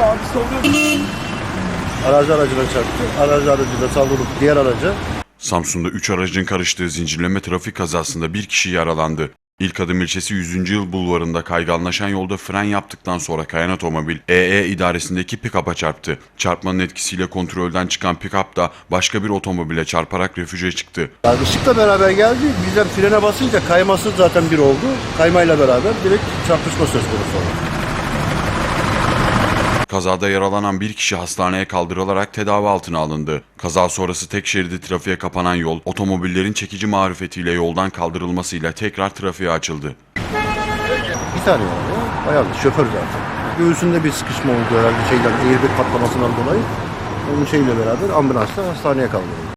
abi soruyor. Aracı aracına çarptı. Aracı aracıyla savrulup diğer araca Samsun'da 3 aracın karıştığı zincirleme trafik kazasında bir kişi yaralandı. İlk adım ilçesi 100. yıl bulvarında kayganlaşan yolda fren yaptıktan sonra kayan otomobil EE idaresindeki pick-up'a çarptı. Çarpmanın etkisiyle kontrolden çıkan pick-up da başka bir otomobile çarparak refüje çıktı. yani ışıkla beraber geldi. Bizden frene basınca kayması zaten bir oldu. Kaymayla beraber direkt çarpışma söz konusu oldu. Kazada yaralanan bir kişi hastaneye kaldırılarak tedavi altına alındı. Kaza sonrası tek şeridi trafiğe kapanan yol, otomobillerin çekici marifetiyle yoldan kaldırılmasıyla tekrar trafiğe açıldı. Bir tane oldu. Bayağı şoför zaten. Göğsünde bir sıkışma oldu herhalde şeyden airbag patlamasından dolayı. Onun şeyle beraber ambulansla hastaneye kaldırıldı.